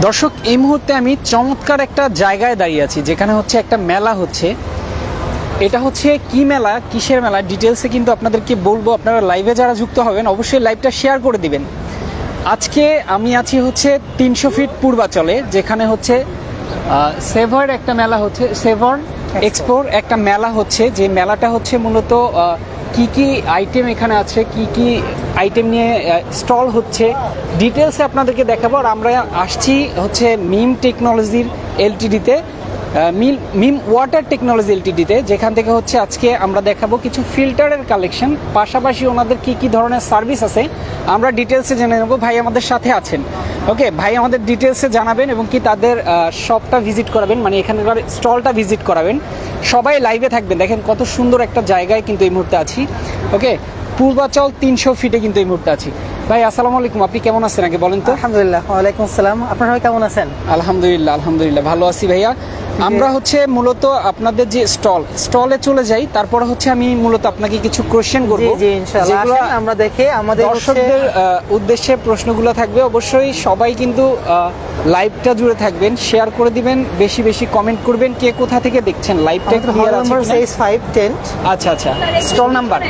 দর্শক এই মুহূর্তে আমি চমৎকার একটা জায়গায় দাঁড়িয়ে আছি যেখানে হচ্ছে একটা মেলা হচ্ছে। এটা হচ্ছে কি মেলা কিসের মেলা? ডিটেলসে কিন্তু আপনাদেরকে বলব। আপনারা লাইভে যারা যুক্ত হবেন অবশ্যই লাইভটা শেয়ার করে দিবেন। আজকে আমি আছি হচ্ছে তিনশো ফিট পূর্বাচলে যেখানে হচ্ছে সেভার একটা মেলা হচ্ছে সেভার এক্সপোর একটা মেলা হচ্ছে যে মেলাটা হচ্ছে মূলত কি কি আইটেম এখানে আছে, কি কি আইটেম নিয়ে স্টল হচ্ছে ডিটেলসে আপনাদেরকে দেখাবো। আর আমরা আসছি হচ্ছে মিম টেকনোলজির এলটিডিতে মিল মিম ওয়াটার টেকনোলজি এলটিডিতে যেখান থেকে হচ্ছে আজকে আমরা দেখাবো কিছু ফিল্টারের কালেকশন, পাশাপাশি ওনাদের কি কি ধরনের সার্ভিস আছে, আমরা ডিটেলসে জেনে নেব। ভাই আমাদের সাথে আছেন। ওকে ভাই আমাদের ডিটেলসে জানাবেন এবং কি তাদের শপটা ভিজিট করাবেন মানে এখানকার স্টলটা ভিজিট করাবেন। সবাই লাইভে থাকবেন। দেখেন কত সুন্দর একটা জায়গায় কিন্তু এই মুহূর্তে আছি। ওকে পূর্বাচল তিনশো ফিটে কিন্তু এই মুহূর্তে আছি। ভাই আসসালামু আলাইকুম। আপনি কেমন আছেন আগে বলেন তো? আলহামদুলিল্লাহ ওয়ালাইকুম আসসালাম। আপনারা সবাই কেমন আছেন? আলহামদুলিল্লাহ আলহামদুলিল্লাহ ভালো আছি ভাইয়া। আমরা হচ্ছে মূলত আপনাদের যে স্টল স্টলে চলে যাই তারপরে হচ্ছে আমি মূলত আপনাকে কিছু কোশ্চেন করব। জি ইনশাআল্লাহ। যেগুলো আমরা দেখে আমাদের দর্শকদের উদ্দেশ্যে প্রশ্নগুলো থাকবে অবশ্যই সবাই কিন্তু লাইভটা জুড়ে থাকবেন শেয়ার করে দিবেন বেশি বেশি কমেন্ট করবেন কে কোথা থেকে দেখছেন? লাইভটা ক্লিয়ার আছে নাম্বার কিনা? সিক্স ফাইভ টেন আচ্ছা আচ্ছা। স্টল নাম্বার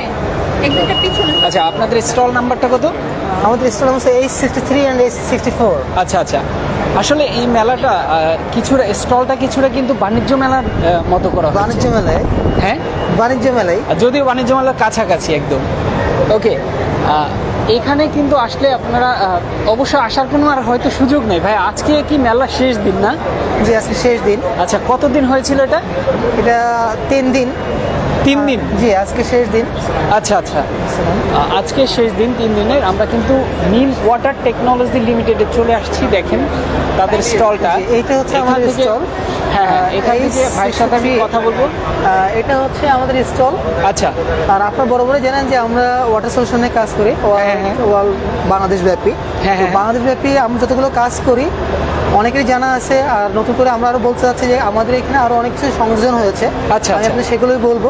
পিছনে আচ্ছা আপনাদের স্টল নাম্বারটা কত? আমাদের স্টল হচ্ছে H sixty three and H sixty four আচ্ছা আচ্ছা। আসলে এই মেলাটা কিছুটা স্টলটা কিছুটা কিন্তু বাণিজ্য মেলার মতো করা। বাণিজ্য মেলায়? হ্যাঁ? বাণিজ্য মেলায়? যদিও বাণিজ্য মেলার কাছাকাছি একদম। ওকে এখানে কিন্তু আসলে আপনারা অবশ্য আসার কোনো আর হয়তো সুযোগ নেই। ভাই আজকে কি মেলা শেষ দিন না? যে আজকে শেষ দিন। আচ্ছা কতদিন হয়েছিল এটা? এটা তিন দিন। তিন দিন? জি আজকে শেষ দিন। আচ্ছা আচ্ছা। আজকে শেষ দিন তিন দিনের। আমরা কিন্তু নীল ওয়াটার টেকনোলজি লিমিটেডে চলে আসছি দেখেন তাদের স্টলটা। এইটা হচ্ছে আমাদের স্টল। হ্যাঁ হ্যাঁ এখান থেকে ভাইয়ের সাথে আমি কথা বলব। এটা হচ্ছে আমাদের স্টল। আচ্ছা। আর আপনার বড় বড় জানেন যে আমরা ওয়াটার সলিউশনে কাজ করি। হ্যাঁ, হ্যাঁ। ওয়াল বাংলাদেশ ব্যাপী। হ্যাঁ, হ্যাঁ। বাংলাদেশ ব্যাপী আমরা যতগুলো কাজ করি অনেকেরই জানা আছে আর নতুন করে আমরা আরও বলতে চাচ্ছি যে আমাদের এখানে আরও অনেক কিছু সংযোজন হয়েছে। আচ্ছা, আমি আচ্ছা। আপনি সেগুলোই বলব।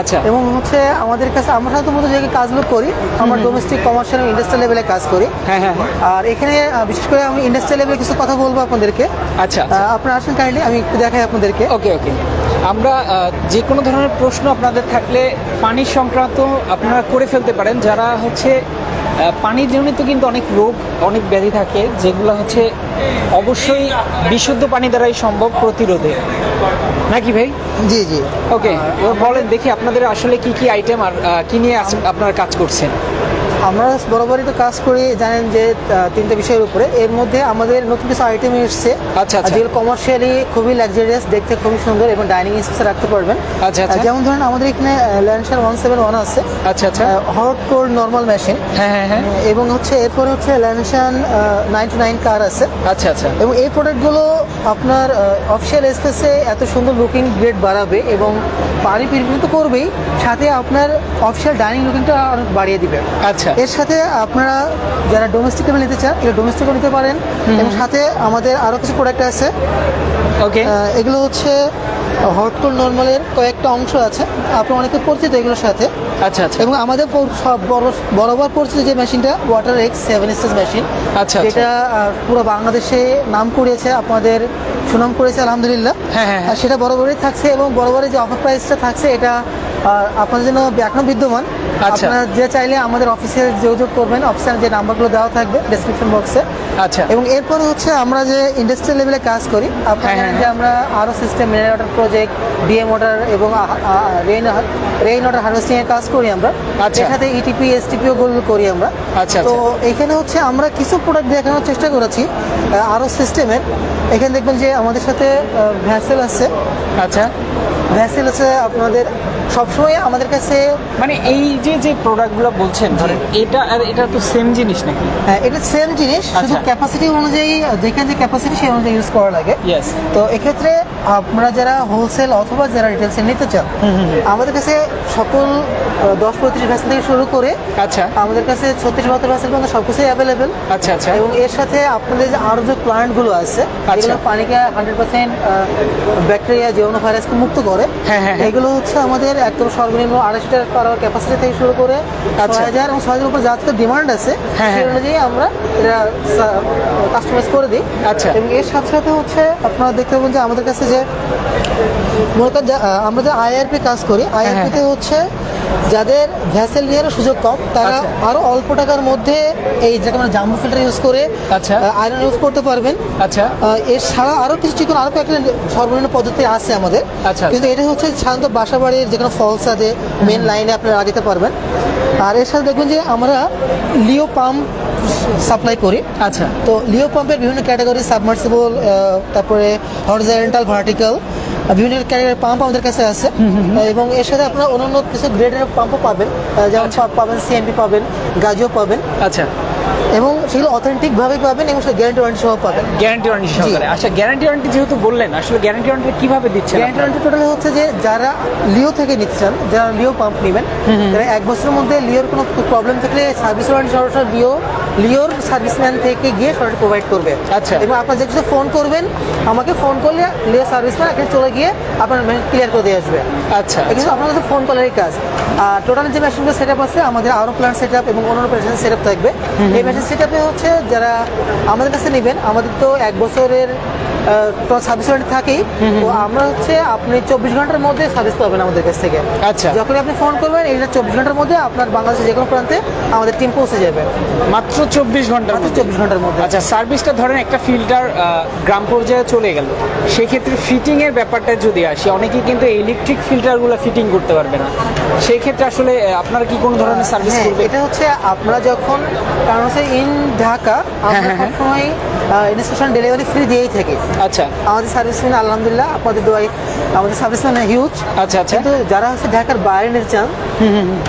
আচ্ছা। এবং হচ্ছে আমাদের কাছে আমরা সাধারণত যে কাজগুলো করি আমরা ডোমেস্টিক কমার্শিয়াল ইন্ডাস্ট্রিয়াল লেভেলে কাজ করি। হ্যাঁ হ্যাঁ। আর এখানে বিশেষ করে আমি ইন্ডাস্ট্রিয়াল লেভেলে কিছু কথা বলব আপনাদেরকে। আচ্ছা আহ, আপনারা আসেন কাইন্ডলি আমি একটু দেখাই আপনাদেরকে। ওকে ওকে। আমরা যে কোনো ধরনের প্রশ্ন আপনাদের থাকলে পানি সংক্রান্ত আপনারা করে ফেলতে পারেন। যারা হচ্ছে পানির জনিত কিন্তু অনেক রোগ অনেক ব্যাধি থাকে যেগুলো হচ্ছে অবশ্যই বিশুদ্ধ পানি দ্বারাই সম্ভব প্রতিরোধে। নাকি ভাই? জি জি। ওকে বলেন দেখি আপনাদের আসলে কি কি আইটেম আর কি নিয়ে আপনারা কাজ করছেন। আমরা বরাবরই তো কাজ করি জানেন যে তিনটা বিষয়ের উপরে। এর মধ্যে আমাদের নতুন কিছু আইটেম এসছে। আচ্ছা, আচ্ছা। যেগুলো কমার্শিয়ালি খুবই লাক্সারিয়াস দেখতে খুবই সুন্দর এবং ডাইনিং স্পেসে রাখতে পারবেন। আচ্ছা, আচ্ছা। যেমন ধরেন আমাদের এখানে ল্যান্ডসার ওয়ান সেভেন ওয়ান আছে। আচ্ছা আচ্ছা। হট কোল্ড নর্মাল মেশিন হ্যাঁ হ্যাঁ হ্যাঁ। এবং হচ্ছে এরপরে হচ্ছে ল্যান্ডসান নাইন টু নাইন কার আছে। আচ্ছা আচ্ছা। এবং এই প্রোডাক্টগুলো আপনার অফিসিয়াল স্পেসে এত সুন্দর লুকিং গ্রেড বাড়াবে এবং পানি পিরিপিত তো করবেই সাথে আপনার অফিসিয়াল ডাইনিং লুকিংটা আরও বাড়িয়ে দিবে। আচ্ছা এর সাথে আপনারা যারা ডোমেস্টিকেবল নিতে চান এটা ডোমেস্টিকও নিতে পারেন। এবং সাথে আমাদের আরও কিছু প্রোডাক্ট আছে। ওকে এগুলো হচ্ছে হট কোল্ড নর্মালের কয়েকটা অংশ আছে। আপনি অনেকে পরিচিত এগুলোর সাথে। আচ্ছা আচ্ছা। এবং আমাদের সব বড়- বরাবর পরিচিত যে মেশিনটা water X seven stage machine আচ্ছা, যেটা আহ, পুরো বাংলাদেশে নাম করেছে আপনাদের সুনাম করেছে আলহামদুলিল্লাহ। হ্যাঁ, হ্যাঁ, হ্যাঁ। সেটা বরাবরই থাকছে এবং বরাবরের যে অফার প্রাইসটা থাকছে এটা আহ, আপনাদের জন্য এখনও বিদ্যমান আচ্ছা। আপনারা যে চাইলে আমাদের অফিসে যোগাযোগ করবেন অফিসের যে নাম্বারগুলো দেওয়া থাকবে ডেসক্রিপশন বক্সে আচ্ছা এবং এরপরে হচ্ছে আমরা যে ইন্ডাস্ট্রিয়াল লেভেলে কাজ করি আপনারা হ্যাঁ, হ্যাঁ। যে আমরা আরও system mineral water project DM water এবং রেইন রেইন ওয়াটার হার্ভেস্টিং এর কাজ করি আমরা আচ্ছা। সাথে E ইটিপি এসটিপিও গুলো করি আমরা আচ্ছা, তো আচ্ছা। এখানে হচ্ছে আমরা কিছু প্রোডাক্ট দেখানোর চেষ্টা করেছি আরও সিস্টেমের এখানে দেখবেন যে আমাদের সাথে ভ্যাসেল আছে আচ্ছা ভ্যাসেল আছে আপনাদের সবসময় আমাদের কাছে মানে এই যে যে প্রোডাক্টগুলো বলছেন ধরেন এটা আর এটা তো সেম জিনিস নাকি? হ্যাঁ, এটা সেম জিনিস শুধু আচ্ছা। ক্যাপাসিটি অনুযায়ী যেখানে যে ক্যাপাসিটি সেই অনুযায়ী ইউজ করা লাগে। তো এক্ষেত্রে আপনারা যারা হোলসেল অথবা যারা রিটেলসে নিতে চান আমাদের কাছে সকল দশ পঁয়ত্রিশ ভ্যাসেল থেকে শুরু করে আচ্ছা। আমাদের কাছে ছত্রিশ বাহাত্তর ভ্যাসেল পর্যন্ত সব কিছুই অ্যাভেলেবেল আচ্ছা আচ্ছা। এবং এর সাথে আপনাদের যে আরও যে প্লান্টগুলো আছে আচ্ছা। যেগুলো পানিকে হান্ড্রেড পার্সেন্ট ব্যাকটেরিয়া জীবাণু ভাইরাসকে মুক্ত করে। হ্যাঁ, হ্যাঁ, হ্যাঁ। এগুলো হচ্ছে আমাদের একদম সর্বনিম্ন আড়াইশো টাকা পার ক্যাপাসিটি থেকে শুরু করে আচ্ছা। ছয় হাজার এবং ছয় হাজার উপর যাতে ডিমান্ড আছে হ্যাঁ, সেই হ্যাঁ। অনুযায়ী আমরা এটা কাস্টমাইজ করে দিই আচ্ছা। এবং এর সাথে সাথে হচ্ছে আপনারা দেখতে পাবেন যে আমাদের কাছে যে মূলত যে, আমরা যে আইআরপি কাজ করি আইআরপিতে হচ্ছে যাদের ভ্যাসেল নেওয়ার সুযোগ কম তারা আচ্ছা। আরও অল্প টাকার মধ্যে এই যেটা আমরা জাম্বো ফিল্টার ইউজ করে আচ্ছা। আয়রন ইউজ করতে পারবেন। আচ্ছা। আহ, এর ছাড়া আরও কিছু চিকন আরও কয়েকটা সর্বনিম্ন পদ্ধতি আছে আমাদের। আচ্ছা। কিন্তু এটা হচ্ছে সাধারণত বাসা বাড়ির যে কোনো ফলস আছে মেন লাইনে আপনারা লাগাতে পারবেন। আর এর সাথে দেখবেন যে আমরা লিও পাম্প সাপ্লাই করি। আচ্ছা। তো লিও পাম্পের বিভিন্ন ক্যাটাগরি সাবমার্সিবল তারপরে হরিজন্টাল ভার্টিক্যাল বিভিন্ন ক্যারিয়ার পাম্প আমাদের কাছে আছে। এবং এর সাথে আপনারা অন্যান্য কিছু গ্রেডের পাম্পও পাবেন। যেমন পা- পাবেন সিএনপি পাবেন গাজিও পাবেন। আচ্ছা। এবং সেগুলো অথেন্টিক ভাবে পাবেন এবং সেটা গ্যারান্টি ওয়ারেন্টি সহ পাবেন। গ্যারান্টি ওয়ারেন্টি সহকারে। আচ্ছা গ্যারান্টি ওয়ারেন্টি যেহেতু বললেন আসলে গ্যারান্টি ওয়ারেন্টি কীভাবে দিচ্ছেন গ্যারান্টি? ওয়ারেন্টি টোটাল হচ্ছে যে যারা লিও থেকে নিতে চান যারা লিও পাম্প নেবেন তারা এক বছরের মধ্যে লিওর কোনো প্রবলেম থাকলে সার্ভিস ওয়ারেন্টি সরাসরি লিও লিওর সার্ভিসম্যান থেকে গিয়ে সরাসরি প্রোভাইড করবে। আচ্ছা। এবং আপনার যে কিছু ফোন করবেন আমাকে ফোন করলে লিও সার্ভিসম্যান এখানে চলে গিয়ে আপনার ক্লিয়ার করে দিয়ে আসবে। আচ্ছা। এটা কিন্তু আপনার কাছে ফোন কলেরই কাজ। আর টোটাল যে মেশিনগুলো সেট আপ আছে আমাদের আরও প্ল্যান সেট আপ এবং অন্যান্য মেশিন সেট আপ থাকবে। এই মেশিন সেট আপে হচ্ছে যারা আমাদের কাছে নেবেন আমাদের তো এক বছরের সার্ভিস ওয়ারেন্টি থাকেই তো আমরা হচ্ছে আপনি চব্বিশ ঘণ্টার মধ্যে সার্ভিস পাবেন আমাদের কাছ থেকে। আচ্ছা। যখন আপনি ফোন করবেন এটা চব্বিশ ঘণ্টার মধ্যে আপনার বাংলাদেশের যে কোনো প্রান্তে আমাদের টিম পৌঁছে যাবে। মাত্র চব্বিশ ঘণ্টার মাত্র চব্বিশ ঘণ্টার মধ্যে। আচ্ছা সার্ভিসটা ধরেন একটা ফিল্টার গ্রাম পর্যায়ে চলে গেল। সেক্ষেত্রে ফিটিং এর ব্যাপারটা যদি আসি অনেকেই কিন্তু ইলেকট্রিক ফিল্টারগুলো ফিটিং করতে পারবে না। সেই ক্ষেত্রে আসলে আপনারা কি কোনো ধরনের সার্ভিস হ্যাঁ, করবেন? এটা হচ্ছে আপনারা যখন কারণ হচ্ছে ইন ঢাকা আমরা হ্যাঁ, হ্যাঁ। সবসময় ইনস্টেশন ডেলিভারি ফ্রি দিয়েই থাকি। আচ্ছা। আমাদের সার্ভিসম্যান আলহামদুলিল্লাহ আপনাদের দোয়াই আমাদের সার্ভিসম্যান হিউজ আচ্ছা আচ্ছা। কিন্তু যারা হচ্ছে ঢাকার বাইরে চান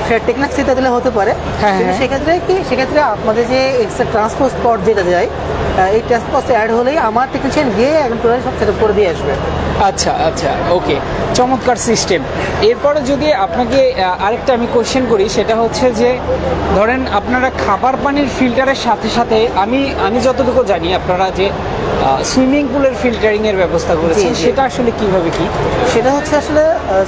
সেটা টেকনাফ চিন্তা দিলে হতে পারে। হ্যাঁ, কিন্তু হ্যাঁ। সেক্ষেত্রে কি সেক্ষেত্রে আপনাদের যে এক্সট্রা ট্রান্সপোর্ট স্পট যেটা যায় এই ট্রান্সপোর্ট অ্যাড হলেই আমার টেকনিশিয়ান গিয়ে একদম টোটাল সব সেট করে দিয়ে আসবে। আচ্ছা আচ্ছা ওকে চমৎকার সিস্টেম এরপরে যদি আপনাকে আরেকটা আমি কোশ্চেন করি সেটা হচ্ছে যে ধরেন আপনারা খাবার পানির ফিল্টারের সাথে সাথে আমি আমি যতটুকু জানি আপনারা যে সুইমিং পুলের ফিল্টারিং এর ব্যবস্থা করেছেন। সেটা আসলে কীভাবে কি সেটা হচ্ছে আসলে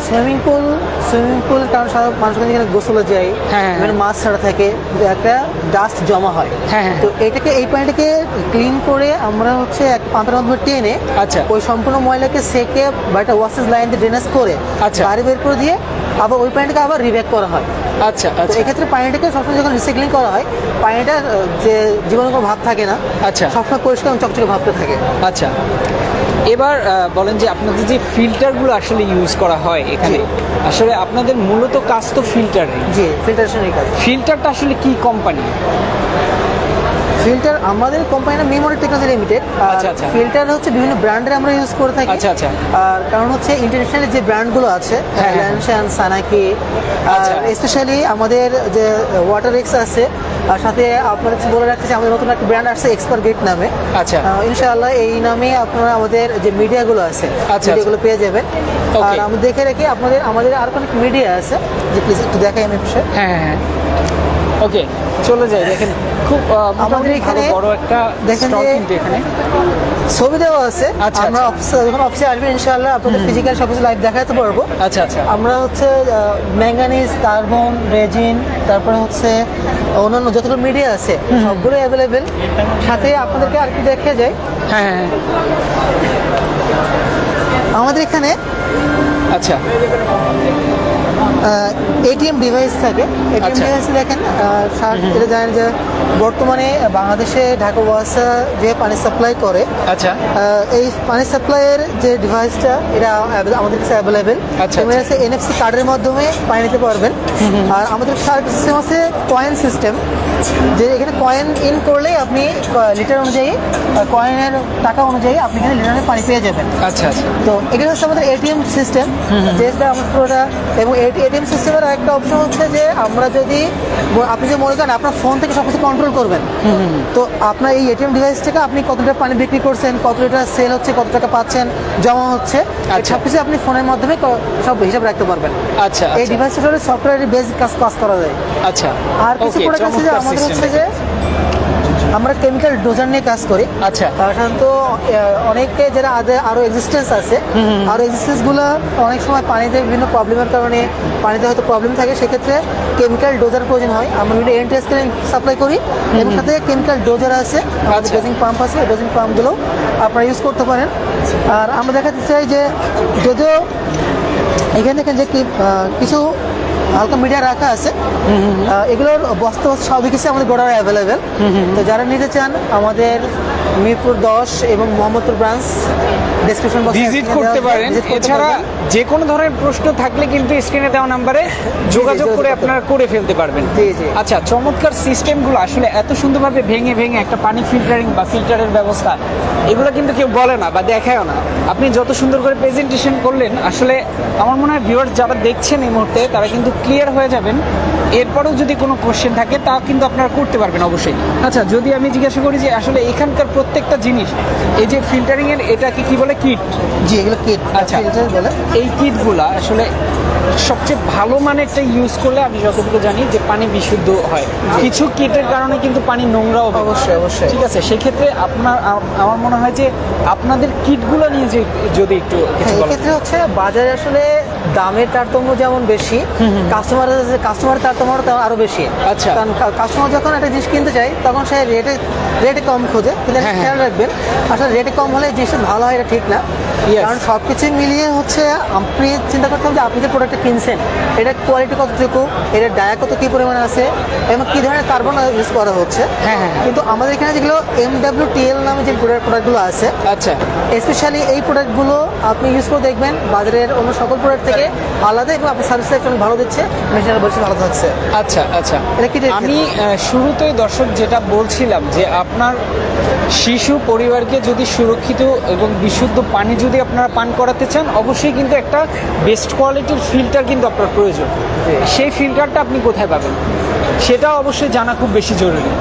সুইমিং পুল সুইমিং পুল কারণ সাধারণত মানুষ কিন্তু এখানে গোসলে যায় হ্যাঁ, মানে মাছ ছাড়া থাকে একটা ডাস্ট জমা হয় হ্যাঁ, হ্যাঁ। তো এটাকে এই পানিটাকে ক্লিন করে আমরা হচ্ছে এক পাম্পের মধ্যে টেনে আচ্ছা। ওই সম্পূর্ণ ময়লাকে সেকে বা একটা ওয়াশেস লাইন দিয়ে ড্রেনেজ করে আচ্ছা। বাইরে বের করে দিয়ে আবার ওই পানিটাকে আবার রিব্যাক করা হয় আচ্ছা আচ্ছা এক্ষেত্রে পানিটাকে সবসময় যখন রিসাইক্লিং করা হয় পানিটার যে জীবনের কোনো ভাব থাকে না আচ্ছা। সবসময় পরিষ্কার চকচকে ভাবতে থাকে আচ্ছা এবার বলেন যে আপনাদের যে ফিল্টারগুলো আসলে ইউজ করা হয় এখানে আসলে আপনাদের মূলত কাজ তো ফিল্টারে জি ফিল্টারেশনের কাজ ফিল্টারটা আসলে কি কোম্পানি ফিল্টার আমাদের কোম্পানির মেমোরি টেকনোলজি লিমিটেড আচ্ছা, আচ্ছা। ফিল্টার হচ্ছে বিভিন্ন ব্র্যান্ডের আমরা ইউজ করে থাকি আচ্ছা, আচ্ছা। আর কারণ হচ্ছে ইন্টারন্যাশনাল যে ব্র্যান্ডগুলো আছে। ল্যানশান সানাকি। স্পেশালি আমাদের যে ওয়াটার এক্স আছে আর সাথে আপনাদের কাছে বলে রাখতে চাই আমাদের নতুন একটা ব্র্যান্ড আসছে এক্সপার্ট গেট নামে। আচ্ছা। ইনশাআল্লাহ এই নামে আপনারা আমাদের যে মিডিয়াগুলো আছে আচ্ছা। মিডিয়াগুলো পেয়ে যাবেন। আর আমি দেখে রাখি আপনাদের আমাদের আর অনেক মিডিয়া আছে যে প্লিজ একটু দেখাই আমি হ্যাঁ হ্যাঁ ওকে চলে যাই দেখেন। খুব আমাদের এখানে বড় একটা দেখেন এখানে। ছবি দেওয়া আছে। আচ্ছা, আমরা আচ্ছা। অফিসে যখন অফিসে আসবেন ইনশাআল্লাহ আপনাদের ফিজিক্যাল সব কিছু লাইভ দেখাতে পারব। আচ্ছা আচ্ছা। আমরা হচ্ছে ম্যাঙ্গানিজ কার্বন রেজিন তারপরে হচ্ছে অন্যান্য যতগুলো মিডিয়া আছে সবগুলো অ্যাভেলেবেল সাথে আপনাদেরকে আর কি দেখে যায় হ্যাঁ হ্যাঁ হ্যাঁ। আমাদের এখানে আচ্ছা। এটিএম ডিভাইস থাকে। এটিএম ডিভাইস দেখেন স্যার এটা জানেন যে বর্তমানে বাংলাদেশে ঢাকা ওয়াসা যে পানি সাপ্লাই করে আচ্ছা। এই পানি সাপ্লাইয়ের যে ডিভাইসটা এটা আমাদের কাছে অ্যাভেলেবেল আচ্ছা, এনএফসি কার্ডের মাধ্যমে পানি নিতে পারবেন। আর আমাদের সিস্টেম আছে কয়েন সিস্টেম যে এখানে কয়েন ইন করলেই আপনি লিটার অনুযায়ী কয়েনের টাকা অনুযায়ী আপনি এখানে লিটারে পানি পেয়ে যাবেন। আচ্ছা আচ্ছা। তো এখানে হচ্ছে আমাদের এটিএম সিস্টেম যেটা আমাদের পুরোটা এবং এটিএম সিস্টেমের একটা অপশন হচ্ছে যে আমরা যদি আপনি যে মনে করেন আপনার ফোন থেকে সব কিছু কন্ট্রোল করবেন তো আপনার এই এটিএম ডিভাইস থেকে আপনি কত লিটার পানি বিক্রি করছেন কত লিটার সেল হচ্ছে কত টাকা পাচ্ছেন জমা হচ্ছে আচ্ছা। সব কিছু আপনি ফোনের মাধ্যমে সব হিসাব রাখতে পারবেন। আচ্ছা এই ডিভাইসটা সফটওয়্যারের বেসিক কাজ কাজ করা যায়। আচ্ছা। আর কিছু প্রোডাক্ট আছে যে আমাদের হচ্ছে যে আমরা কেমিক্যাল ডোজার নিয়ে কাজ করি। আচ্ছা। সাধারণত আহ, অনেকে যারা আরও এক্সিস্টেন্স আছে আরও এক্সিস্টেন্সগুলো অনেক সময় পানিতে বিভিন্ন প্রবলেমের কারণে পানিতে হয়তো প্রবলেম থাকে সেক্ষেত্রে কেমিক্যাল ডোজার প্রয়োজন হয়। আমরা বিভিন্ন এনটিএস সাপ্লাই করি এবং সাথে কেমিক্যাল ডোজার আছে। আচ্ছা। ডোজিং পাম্প আছে ডোজিং পাম্পগুলো আপনারা ইউজ করতে পারেন। আর আমরা দেখাতে চাই যে যদিও এখানে দেখেন যে কিছু হালকা মিডিয়া রাখা আছে। এগুলোর বস্তা সব সবই কিছু আমাদের গোড়ায় অ্যাভেলেবেল তো যারা নিতে চান আমাদের মিরপুর দশ এবং মোহাম্মদপুর ব্রাঞ্চ ডিসক্রিপশন ভিজিট করতে পারেন। এছাড়া যে কোনো ধরনের প্রশ্ন থাকলে কিন্তু স্ক্রিনে দেওয়া নাম্বারে যোগাযোগ করে আপনারা করে ফেলতে পারবেন। জি, জি। আচ্ছা চমৎকার সিস্টেমগুলো আসলে এত সুন্দরভাবে ভেঙে ভেঙে একটা পানি ফিল্টারিং বা ফিল্টারের ব্যবস্থা এগুলো কিন্তু কেউ বলে না বা দেখায়ও না। আপনি যত সুন্দর করে প্রেজেন্টেশন করলেন আসলে আমার মনে হয় ভিউয়ার যারা দেখছেন এই মুহূর্তে তারা কিন্তু ক্লিয়ার হয়ে যাবেন। এরপরেও যদি কোনো কোশ্চেন থাকে তা কিন্তু আপনারা করতে পারবেন অবশ্যই। আচ্ছা যদি আমি জিজ্ঞাসা করি যে আসলে এখানকার প্রত্যেকটা জিনিস এই যে ফিল্টারিং এর এটাকে কি কি বলে কিট জি এগুলো কিট আচ্ছা। ফিল্টার বলে। এই কিটগুলা আসলে সবচেয়ে ভালো মানেরটা ইউজ করলে আমি যতটুকু জানি যে পানি বিশুদ্ধ হয়। কিছু কিটের কারণে কিন্তু পানি নোংরাও অবশ্যই, অবশ্যই। ঠিক আছে সেক্ষেত্রে আপনার আমার মনে হয় যে আপনাদের কিটগুলো নিয়ে যে যদি একটু কিছু হ্যাঁ, হচ্ছে বাজারে আসলে দামের তারতম্য যেমন বেশি কাস্টমারের কাস্টমারের তারতম্য তেমন আরও বেশি আচ্ছা। কারণ কাস্টমার যখন একটা জিনিস কিনতে চায় তখন সে রেটে রেটে কম খোঁজে কিন্তু হ্যাঁ, হ্যাঁ। খেয়াল রাখবেন আসলে রেটে কম হলে জিনিসটা ভালো হয় এটা ঠিক না. কারণ সব কিছু মিলিয়ে হচ্ছে আপনি চিন্তা করতে হবে যে আপনি যে প্রোডাক্টটা কিনছেন এটার কোয়ালিটি কতটুকু এটার ডায়া কত কী পরিমাণে আছে এবং কী ধরনের কার্বন ইউজ করা হচ্ছে হ্যাঁ, হ্যাঁ। কিন্তু আমাদের এখানে যেগুলো এম ডাব্লিউ টিএল নামে যে প্রোডাক্টগুলো আছে আচ্ছা স্পেশালি এই প্রোডাক্টগুলো আপনি ইউজ করে দেখবেন বাজারের অন্য সকল প্রোডাক্ট থেকে আলাদা এবং আপনার সার্ভিস লাইফ ভালো দিচ্ছে মেশিনের বলছে ভালো থাকছে। আচ্ছা আচ্ছা। এটা কি? আমি আহ, শুরুতেই দর্শক যেটা বলছিলাম যে আপনার শিশু পরিবারকে যদি সুরক্ষিত এবং বিশুদ্ধ পানি যদি আপনারা পান করাতে চান অবশ্যই কিন্তু একটা বেস্ট কোয়ালিটির ফিল্টার কিন্তু আপনার প্রয়োজন। সেই ফিল্টারটা আপনি কোথায় পাবেন? সেটা অবশ্যই জানা খুব বেশি জরুরি।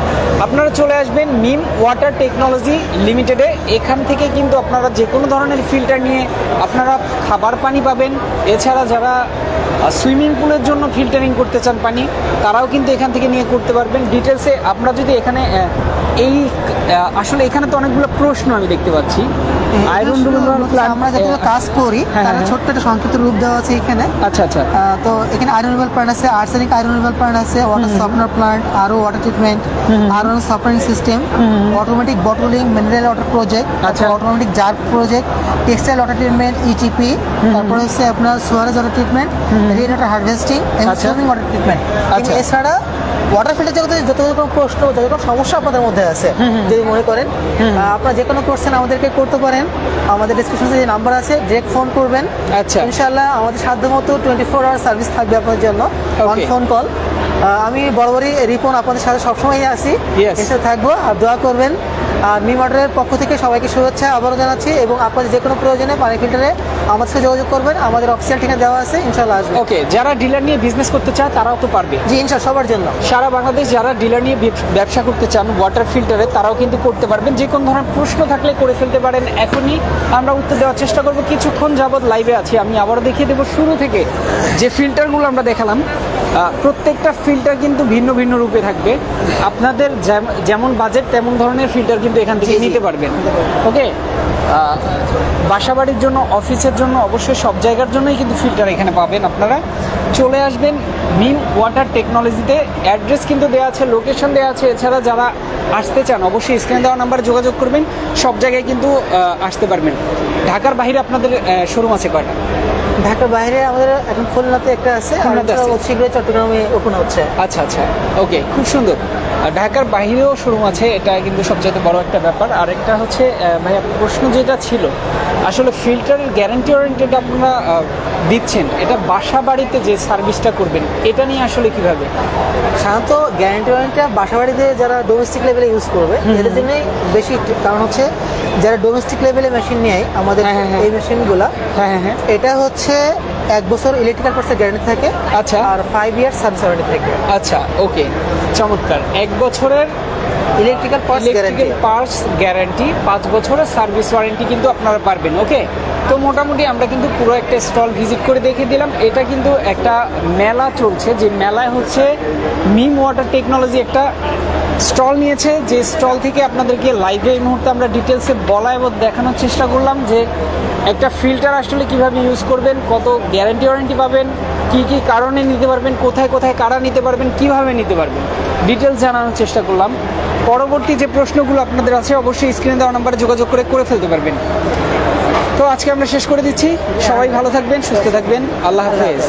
আপনারা চলে আসবেন মিম ওয়াটার টেকনোলজি লিমিটেডে। এখান থেকে কিন্তু আপনারা যে কোনো ধরনের ফিল্টার নিয়ে আপনারা খাবার পানি পাবেন। এছাড়া যারা সুইমিং পুলের জন্য ফিল্টারিং করতে চান পানি তারাও কিন্তু এখান থেকে নিয়ে করতে পারবেন। ডিটেলসে আমরা যদি এখানে এই আসলে এখানে তো অনেকগুলো প্রশ্ন আমি দেখতে পাচ্ছি। আয়রন আমরা যেগুলো কাজ করি হ্যাঁ, তার হ্যাঁ। ছোট্ট একটা সংক্ষিপ্ত রূপ দেওয়া আছে এখানে। আচ্ছা আচ্ছা। তো এখানে আয়রন রিভাল প্ল্যান্ট আছে আর্সেনিক আয়রন রিভাল প্ল্যান্ট আছে ওয়াটার সফটনার প্ল্যান্ট আরও ওয়াটার ট্রিটমেন্ট আরও software system automatic bottling mineral water project আচ্ছা। Automatic jar project textile water treatment ETP তারপরে হচ্ছে আপনার sewerage water treatment rain water harvesting এবং আচ্ছা। সুইমিং ওয়াটার ট্রিটমেন্ট আচ্ছা। এছাড়া ওয়াটার ফিল্টার জগতে যত রকম প্রশ্ন যত রকম সমস্যা আপনাদের মধ্যে আছে যদি মনে করেন আপনারা যে কোনো কোশ্চেন আমাদেরকে করতে পারেন। আমাদের ডিসক্রিপশনে যে নাম্বার আছে ডিরেক্ট ফোন করবেন। আচ্ছা। ইনশাআল্লাহ আমাদের সাধ্য মতো টোয়েন্টি ফোর আওয়ার সার্ভিস থাকবে আপনাদের জন্য অন ফোন কল আমি বরাবরই রিপন আপনাদের সাথে সবসময় আছি. এসে থাকব আর দোয়া করবেন। আর মি মডেলের পক্ষ থেকে সবাইকে শুভেচ্ছা আবারও জানাচ্ছি এবং আপনাদের যে কোনো প্রয়োজনে পানি ফিল্টারে আমাদের সাথে যোগাযোগ করবেন। আমাদের অফিসিয়াল ঠিকানা দেওয়া আছে ইনশাআল্লাহ আসবে। ওকে যারা ডিলার নিয়ে বিজনেস করতে চায় তারাও তো পারবে। জি ইনশাল সবার জন্য। সারা বাংলাদেশ যারা ডিলার নিয়ে ব্যব- ব্যবসা করতে চান ওয়াটার ফিল্টারে তারাও কিন্তু করতে পারবেন। যে কোনো ধরনের প্রশ্ন থাকলে করে ফেলতে পারেন এখনই। আমরা উত্তর দেওয়ার চেষ্টা করব। কিছুক্ষণ যাবৎ লাইভে আছি। আমি আবারও দেখিয়ে দেবো শুরু থেকে যে ফিল্টারগুলো আমরা দেখালাম। প্রত্যেকটা ফিল্টার কিন্তু ভিন্ন ভিন্ন রূপে থাকবে। আপনাদের যেমন বাজেট তেমন ধরনের ফিল্টার কিন্তু এখান থেকে। নিতে পারবেন। ওকে বাসাবাড়ির জন্য অফিসের জন্য অবশ্যই সব জায়গার জন্যই কিন্তু ফিল্টার এখানে পাবেন আপনারা। চলে আসবেন মিম ওয়াটার টেকনোলজিতে অ্যাড্রেস কিন্তু দেওয়া আছে লোকেশন দেওয়া আছে। এছাড়া যারা আসতে চান অবশ্যই স্ক্রিনে দেওয়া নাম্বারে যোগাযোগ করবেন। সব জায়গায় কিন্তু আসতে পারবেন। ঢাকার বাইরে আপনাদের শোরুম আছে কয়টা? ঢাকার বাইরে আমাদের এখন খুলনাতে একটা আছে। শীঘ্রই চট্টগ্রামে ওপেন হচ্ছে। আচ্ছা আচ্ছা। ওকে খুব সুন্দর। আর ঢাকার বাইরেও শোরুম আছে এটা কিন্তু সবচেয়ে বড় একটা ব্যাপার। আর একটা হচ্ছে ভাইয়া প্রশ্ন যেটা ছিল আসলে ফিল্টারের গ্যারান্টি ওয়ারেন্টিটা আপনারা দিচ্ছেন এটা বাসা বাড়িতে যে সার্ভিসটা করবেন এটা নিয়ে আসলে কীভাবে? সাধারণত গ্যারান্টি ওয়ারেন্টিটা বাসা বাড়িতে যারা ডোমেস্টিক লেভেলে ইউজ করবে এদের জন্যই বেশি কারণ হচ্ছে যারা ডোমেস্টিক লেভেলে মেশিন নেয় আমাদের হ্যাঁ, হ্যাঁ, হ্যাঁ। এই মেশিনগুলা হ্যাঁ হ্যাঁ এটা হচ্ছে এক বছর ইলেকট্রিক্যাল পার্টসের গ্যারান্টি থাকে। আচ্ছা। আর ফাইভ ইয়ার সার্ভিস ওয়ারেন্টি থাকে। আচ্ছা ওকে চমৎকার। এক বছরের electrical parts guarantee parts guarantee পাঁচ বছরের সার্ভিস ওয়ারেন্টি কিন্তু আপনারা পারবেন ওকে তো মোটামুটি আমরা কিন্তু পুরো একটা স্টল ভিজিট করে দেখিয়ে দিলাম। এটা কিন্তু একটা মেলা চলছে যে মেলায় হচ্ছে মিম ওয়াটার টেকনোলজি একটা স্টল নিয়েছে, যে স্টল থেকে আপনাদেরকে লাইভে এই মুহূর্তে আমরা ডিটেলসে বলা এবং দেখানোর চেষ্টা করলাম যে একটা ফিল্টার আসলে কীভাবে ইউজ করবেন, কত গ্যারান্টি ওয়ারেন্টি পাবেন, কি কি কারণে নিতে পারবেন, কোথায় কোথায় কারা নিতে পারবেন, কীভাবে নিতে পারবেন ডিটেলস জানানোর চেষ্টা করলাম। পরবর্তী যে প্রশ্নগুলো আপনাদের আছে, অবশ্যই স্ক্রিনে দেওয়া নাম্বারে যোগাযোগ করে করে ফেলতে পারবেন। তো আজকে আমরা শেষ করে দিচ্ছি। সবাই ভালো থাকবেন, সুস্থ থাকবেন। আল্লাহ হাফেজ।